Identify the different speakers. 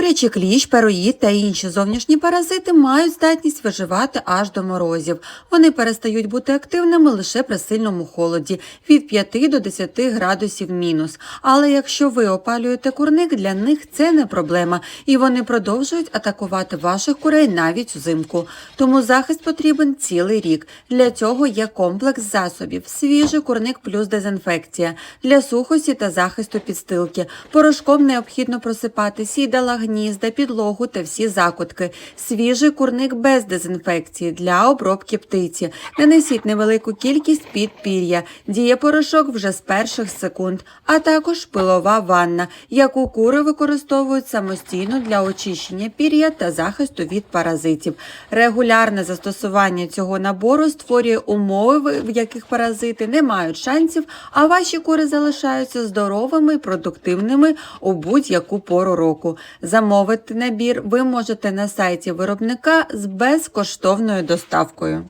Speaker 1: Курячий кліщ, пероїд та інші зовнішні паразити мають здатність виживати аж до морозів. Вони перестають бути активними лише при сильному холоді від 5 до 10 градусів мінус. Але якщо ви опалюєте курник, для них це не проблема, і вони продовжують атакувати ваших курей навіть взимку. Тому захист потрібен цілий рік. Для цього є комплекс засобів: свіжий курник плюс дезінфекція для сухості та захисту підстилки. Порошком необхідно просипати сідала, гнізда, підлогу та всі закутки. Свіжий курник без дезінфекції для обробки птиці. Нанесіть невелику кількість під пір'я. Діє порошок вже з перших секунд, а також пилова ванна, яку кури використовують самостійно для очищення пір'я та захисту від паразитів. Регулярне застосування цього набору створює умови, в яких паразити не мають шансів, а ваші кури залишаються здоровими і продуктивними у будь-яку пору року. Замовити набір ви можете на сайті виробника з безкоштовною доставкою.